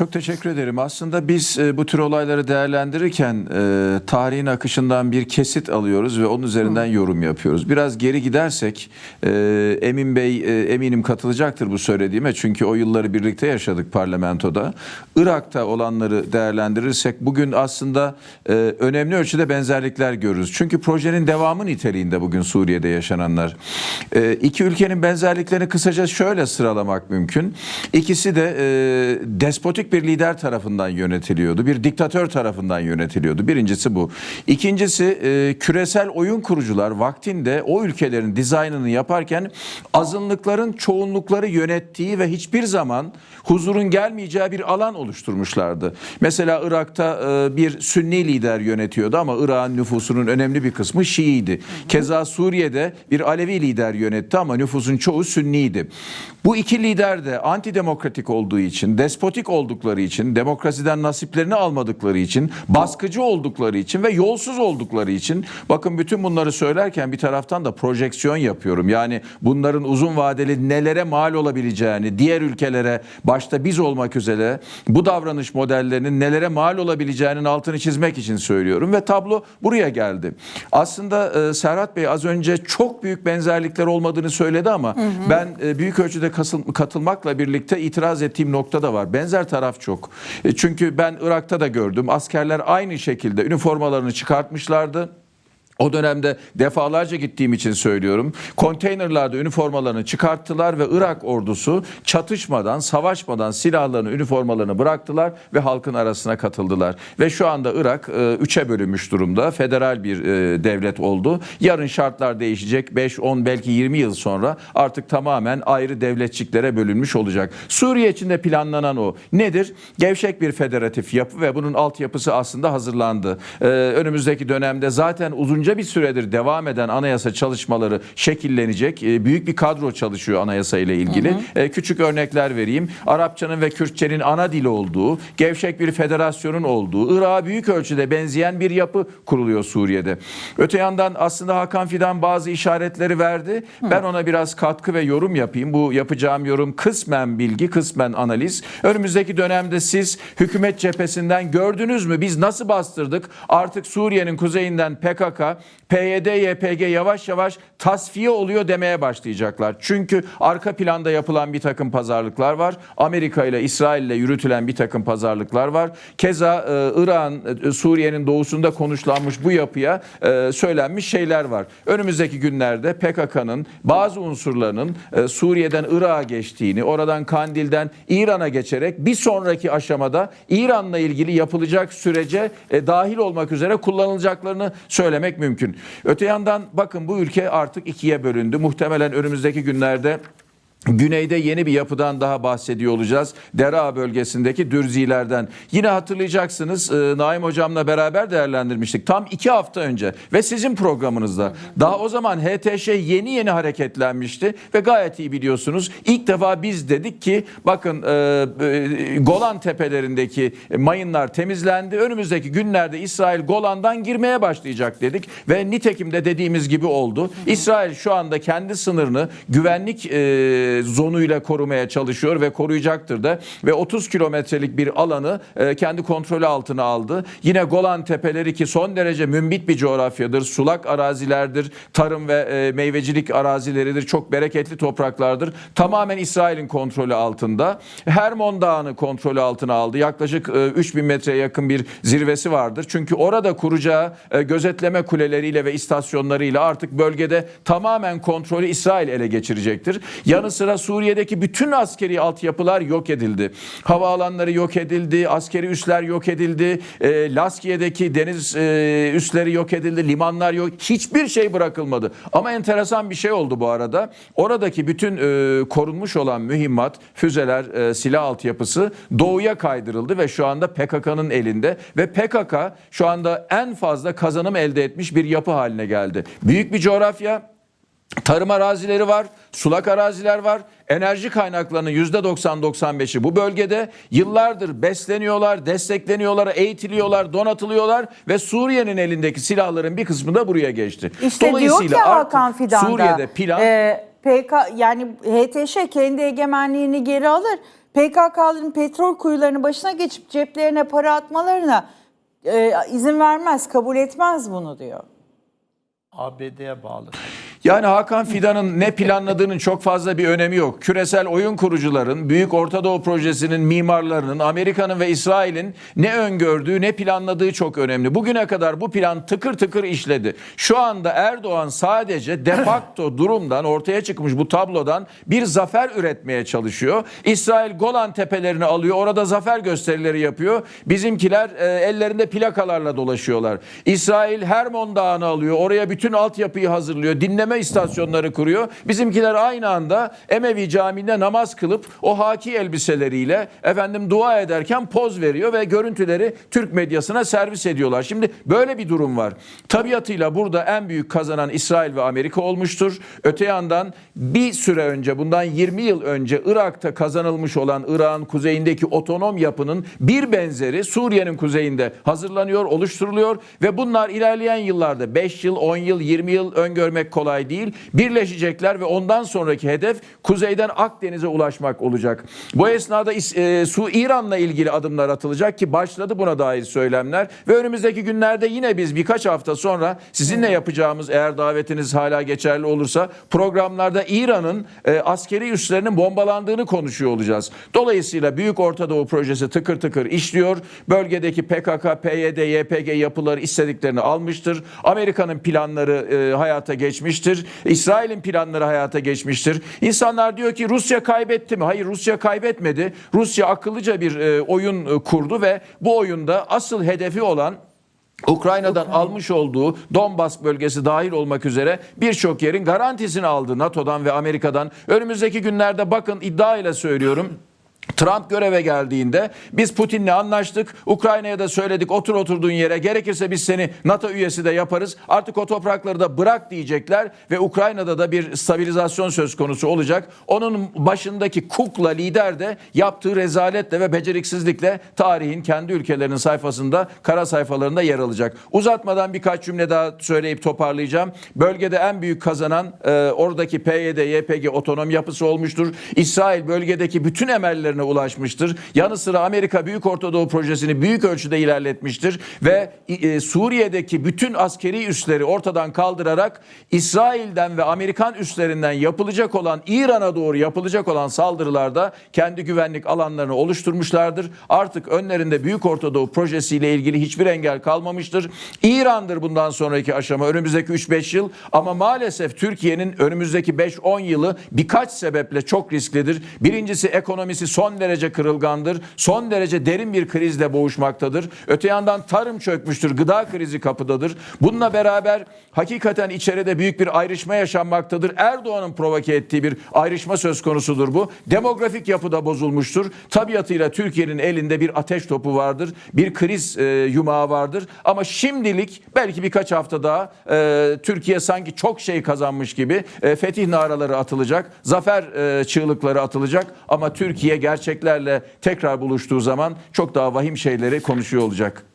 Çok teşekkür ederim. Aslında biz e, bu tür olayları değerlendirirken e, tarihin akışından bir kesit alıyoruz ve onun üzerinden yorum yapıyoruz. Biraz geri gidersek e, Emin Bey e, eminim katılacaktır bu söylediğime çünkü o yılları birlikte yaşadık parlamentoda. Irak'ta olanları değerlendirirsek bugün aslında e, önemli ölçüde benzerlikler görürüz. Çünkü projenin devamı niteliğinde bugün Suriye'de yaşananlar. E, iki ülkenin benzerliklerini kısaca şöyle sıralamak mümkün. İkisi de e, despotik bir lider tarafından yönetiliyordu. Bir diktatör tarafından yönetiliyordu. Birincisi bu. İkincisi e, küresel oyun kurucular vaktinde o ülkelerin dizaynını yaparken azınlıkların çoğunlukları yönettiği ve hiçbir zaman huzurun gelmeyeceği bir alan oluşturmuşlardı. Mesela Irak'ta e, bir Sünni lider yönetiyordu ama Irak'ın nüfusunun önemli bir kısmı Şiiydi. Keza Suriye'de bir Alevi lider yönetti ama nüfusun çoğu Sünniydi. Bu iki lider de antidemokratik olduğu için, despotik oldukları için, demokrasiden nasiplerini almadıkları için, baskıcı oldukları için ve yolsuz oldukları için bakın bütün bunları söylerken bir taraftan da projeksiyon yapıyorum. Yani bunların uzun vadeli nelere mal olabileceğini, diğer ülkelere başta biz olmak üzere bu davranış modellerinin nelere mal olabileceğinin altını çizmek için söylüyorum ve tablo buraya geldi. Aslında e, Serhat Bey az önce çok büyük benzerlikler olmadığını söyledi ama ben e, büyük ölçüde katılmakla birlikte itiraz ettiğim nokta da var. Benzer taraf çok. E, çünkü ben Irak'ta da gördüm. Askerler aynı şekilde üniformalarını çıkartmışlardı. O dönemde defalarca gittiğim için söylüyorum. Konteynerlarda üniformalarını çıkarttılar ve Irak ordusu çatışmadan, savaşmadan silahlarını, üniformalarını bıraktılar ve halkın arasına katıldılar. Ve şu anda Irak e, üçe bölünmüş durumda. Federal bir e, devlet oldu. Yarın şartlar değişecek. 5, 10 belki 20 yıl sonra artık tamamen ayrı devletçiklere bölünmüş olacak. Suriye için de planlanan o. Nedir? Gevşek bir federatif yapı ve bunun altyapısı aslında hazırlandı. Ee, önümüzdeki dönemde zaten uzunca bir süredir devam eden anayasa çalışmaları şekillenecek. Ee, büyük bir kadro çalışıyor anayasa ile ilgili. Ee, küçük örnekler vereyim. Arapçanın ve Kürtçenin ana dili olduğu, gevşek bir federasyonun olduğu, Irak'a büyük ölçüde benzeyen bir yapı kuruluyor Suriye'de. Öte yandan aslında Hakan Fidan bazı işaretleri verdi. Ben ona biraz katkı ve yorum yapayım. Bu yapacağım yorum kısmen bilgi, kısmen analiz. Önümüzdeki dönemde siz hükümet cephesinden gördünüz mü? Biz nasıl bastırdık? Artık Suriye'nin kuzeyinden PKK, PYD, YPG yavaş yavaş tasfiye oluyor demeye başlayacaklar. Çünkü arka planda yapılan bir takım pazarlıklar var. Amerika ile İsrail ile yürütülen bir takım pazarlıklar var. Keza e, İran, e, Suriye'nin doğusunda konuşlanmış bu yapıya e, söylenmiş şeyler var. Önümüzdeki günlerde PKK'nın bazı unsurlarının e, Suriye'den Irak'a geçtiğini, oradan Kandil'den İran'a geçerek bir sonraki aşamada İran'la ilgili yapılacak sürece e, dahil olmak üzere kullanılacaklarını söylemek mümkün. Öte yandan bakın bu ülke artık ikiye bölündü. Muhtemelen önümüzdeki günlerde Güneyde yeni bir yapıdan daha bahsediyor olacağız. Dera bölgesindeki Dürzilerden. Yine hatırlayacaksınız e, Naim Hocam'la beraber değerlendirmiştik. Tam iki hafta önce ve sizin programınızda. Daha o zaman HTŞ yeni yeni hareketlenmişti ve gayet iyi biliyorsunuz. İlk defa biz dedik ki bakın e, e, Golan tepelerindeki mayınlar temizlendi. Önümüzdeki günlerde İsrail Golan'dan girmeye başlayacak dedik ve nitekim de dediğimiz gibi oldu. İsrail şu anda kendi sınırını güvenlik zonuyla korumaya çalışıyor ve koruyacaktır da ve 30 kilometrelik bir alanı e, kendi kontrolü altına aldı. Yine Golan Tepeleri ki son derece mümbit bir coğrafyadır. Sulak arazilerdir. Tarım ve e, meyvecilik arazileridir. Çok bereketli topraklardır. Tamamen İsrail'in kontrolü altında. Hermon Dağı'nı kontrolü altına aldı. Yaklaşık e, 3000 metreye yakın bir zirvesi vardır. Çünkü orada kuracağı e, gözetleme kuleleriyle ve istasyonlarıyla artık bölgede tamamen kontrolü İsrail ele geçirecektir. Yanı sıra Suriye'deki bütün askeri altyapılar yok edildi. Havaalanları yok edildi, askeri üsler yok edildi, e, Laskiye'deki deniz e, üsleri yok edildi, limanlar yok. Hiçbir şey bırakılmadı. Ama enteresan bir şey oldu bu arada. Oradaki bütün e, korunmuş olan mühimmat, füzeler, e, silah altyapısı doğuya kaydırıldı ve şu anda PKK'nın elinde ve PKK şu anda en fazla kazanım elde etmiş bir yapı haline geldi. Büyük bir coğrafya, Tarım arazileri var, sulak araziler var. Enerji kaynaklarının %90-95'i bu bölgede. Yıllardır besleniyorlar, destekleniyorlar, eğitiliyorlar, donatılıyorlar ve Suriye'nin elindeki silahların bir kısmı da buraya geçti. İşte diyor ki artık Hakan Fidan'da Suriye'de plan e, PK yani HTŞ kendi egemenliğini geri alır. PKK'ların petrol kuyularının başına geçip ceplerine para atmalarına e, izin vermez, kabul etmez bunu diyor. ABD'ye bağlı. Yani Hakan Fidan'ın ne planladığının çok fazla bir önemi yok. Küresel oyun kurucuların, Büyük Orta Doğu Projesi'nin mimarlarının, Amerika'nın ve İsrail'in ne öngördüğü, ne planladığı çok önemli. Bugüne kadar bu plan tıkır tıkır işledi. Şu anda Erdoğan sadece de facto durumdan, ortaya çıkmış bu tablodan bir zafer üretmeye çalışıyor. İsrail Golan Tepelerini alıyor, orada zafer gösterileri yapıyor. Bizimkiler e, ellerinde plakalarla dolaşıyorlar. İsrail Hermon Dağı'nı alıyor, oraya bütün altyapıyı hazırlıyor, dinleme istasyonları kuruyor. Bizimkiler aynı anda Emevi Camii'nde namaz kılıp o haki elbiseleriyle efendim dua ederken poz veriyor ve görüntüleri Türk medyasına servis ediyorlar. Şimdi böyle bir durum var. Tabiatıyla burada en büyük kazanan İsrail ve Amerika olmuştur. Öte yandan bir süre önce bundan 20 yıl önce Irak'ta kazanılmış olan Irak'ın kuzeyindeki otonom yapının bir benzeri Suriye'nin kuzeyinde hazırlanıyor, oluşturuluyor ve bunlar ilerleyen yıllarda 5 yıl, 10 yıl, 20 yıl öngörmek kolay değil. Birleşecekler ve ondan sonraki hedef kuzeyden Akdeniz'e ulaşmak olacak. Bu esnada e, Su İran'la ilgili adımlar atılacak ki başladı buna dair söylemler ve önümüzdeki günlerde yine biz birkaç hafta sonra sizinle yapacağımız eğer davetiniz hala geçerli olursa programlarda İran'ın e, askeri üslerinin bombalandığını konuşuyor olacağız. Dolayısıyla Büyük Orta Doğu Projesi tıkır tıkır işliyor. Bölgedeki PKK, PYD, YPG yapıları istediklerini almıştır. Amerika'nın planları e, hayata geçmiştir. İsrail'in planları hayata geçmiştir. İnsanlar diyor ki Rusya kaybetti mi? Hayır Rusya kaybetmedi. Rusya akıllıca bir e, oyun e, kurdu ve bu oyunda asıl hedefi olan Ukrayna'dan almış olduğu Donbas bölgesi dahil olmak üzere birçok yerin garantisini aldı NATO'dan ve Amerika'dan. Önümüzdeki günlerde bakın iddia ile söylüyorum. Trump göreve geldiğinde biz Putin'le anlaştık. Ukrayna'ya da söyledik otur oturduğun yere gerekirse biz seni NATO üyesi de yaparız. Artık o toprakları da bırak diyecekler ve Ukrayna'da da bir stabilizasyon söz konusu olacak. Onun başındaki kukla lider de yaptığı rezaletle ve beceriksizlikle tarihin kendi ülkelerinin sayfasında kara sayfalarında yer alacak. Uzatmadan birkaç cümle daha söyleyip toparlayacağım. Bölgede en büyük kazanan e, oradaki PYD, YPG otonom yapısı olmuştur. İsrail bölgedeki bütün emellerine ulaşmıştır. Yanı sıra Amerika Büyük Orta Doğu Projesi'ni büyük ölçüde ilerletmiştir ve e, Suriye'deki bütün askeri üsleri ortadan kaldırarak İsrail'den ve Amerikan üslerinden yapılacak olan İran'a doğru yapılacak olan saldırılarda kendi güvenlik alanlarını oluşturmuşlardır. Artık önlerinde Büyük Orta Doğu Projesi ile ilgili hiçbir engel kalmamıştır. İran'dır bundan sonraki aşama önümüzdeki 3-5 yıl ama maalesef Türkiye'nin önümüzdeki 5-10 yılı birkaç sebeple çok risklidir. Birincisi ekonomisi son derece kırılgandır. Son derece derin bir krizle boğuşmaktadır. Öte yandan tarım çökmüştür. Gıda krizi kapıdadır. Bununla beraber hakikaten içeride büyük bir ayrışma yaşanmaktadır. Erdoğan'ın provoke ettiği bir ayrışma söz konusudur bu. Demografik yapıda bozulmuştur. Tabiatıyla Türkiye'nin elinde bir ateş topu vardır. Bir kriz e, yumağı vardır. Ama şimdilik belki birkaç hafta daha e, Türkiye sanki çok şey kazanmış gibi e, fetih naraları atılacak. Zafer e, çığlıkları atılacak. Ama Türkiye gerçeklerle tekrar buluştuğu zaman çok daha vahim şeyleri konuşuyor olacak.